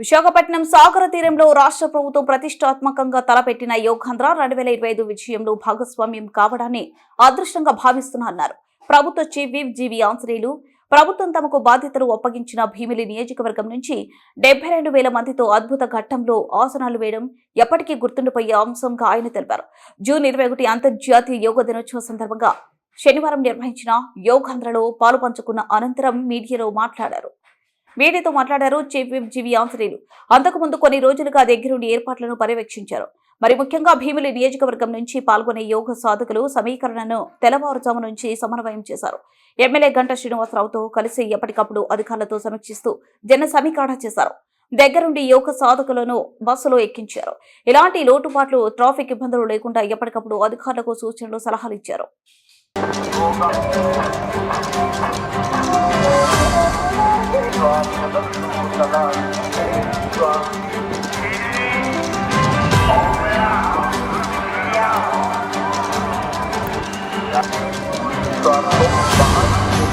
విశాఖపట్నం సాగర తీరంలో రాష్ట్ర ప్రభుత్వం ప్రతిష్టాత్మకంగా తలపెట్టిన యోగాంధ్ర రెండు వేల ఇరవై ఐదు విజయంలో భాగస్వామ్యం కావడాన్ని అదృష్టంగా భావిస్తున్నారు ప్రభుత్వ చీఫ్ విప్ జీవి ఆంజనేయులు ప్రభుత్వం తమకు బాధ్యతలు అప్పగించిన భీమిలి నియోజకవర్గం నుంచి డెబ్బై రెండు వేల మందితో అద్భుత ఘట్టంలో ఆసనాలు వేయడం ఎప్పటికీ గుర్తుండిపోయే అంశంగా ఆయన తెలిపారు. జూన్ ఇరవై ఒకటి అంతర్జాతీయ యోగా దినోత్సవం సందర్భంగా శనివారం నిర్వహించిన యోగాంధ్రలో పాలు పంచుకున్న అనంతరం మీడియాలో మాట్లాడారు. మీడియాతో మాట్లాడారు చీఫ్ విప్ జీవి ఆంజనేయులు. అంతకుముందు కొన్ని రోజులుగా దగ్గరుండి ఏర్పాట్లను పర్యవేక్షించారు. మరి ముఖ్యంగా భీమిలి నియోజకవర్గం నుంచి పాల్గొనే యోగ సాధకులు సమీకరణను తెల్లవారుజాము నుంచి సమన్వయం చేశారు. ఎమ్మెల్యే గంట శ్రీనివాసరావుతో కలిసి ఎప్పటికప్పుడు అధికారులతో సమీక్షిస్తూ జన సమీకరణ చేశారు. దగ్గరుండి యోగ సాధకులను బస్సులో ఎక్కించారు. ఇలాంటి లోటుపాట్లు ట్రాఫిక్ ఇబ్బందులు లేకుండా ఎప్పటికప్పుడు అధికారులకు సూచనలు సలహాలు ఇచ్చారు.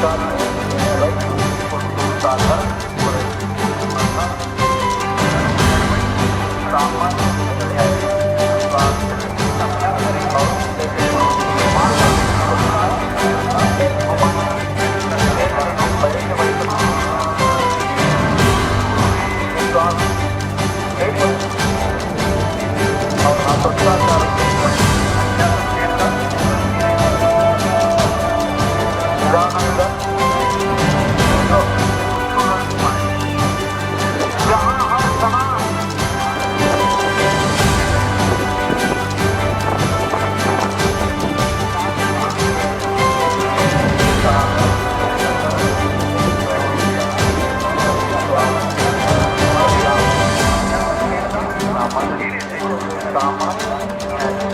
stop. まず、2年成的する手段を把握し。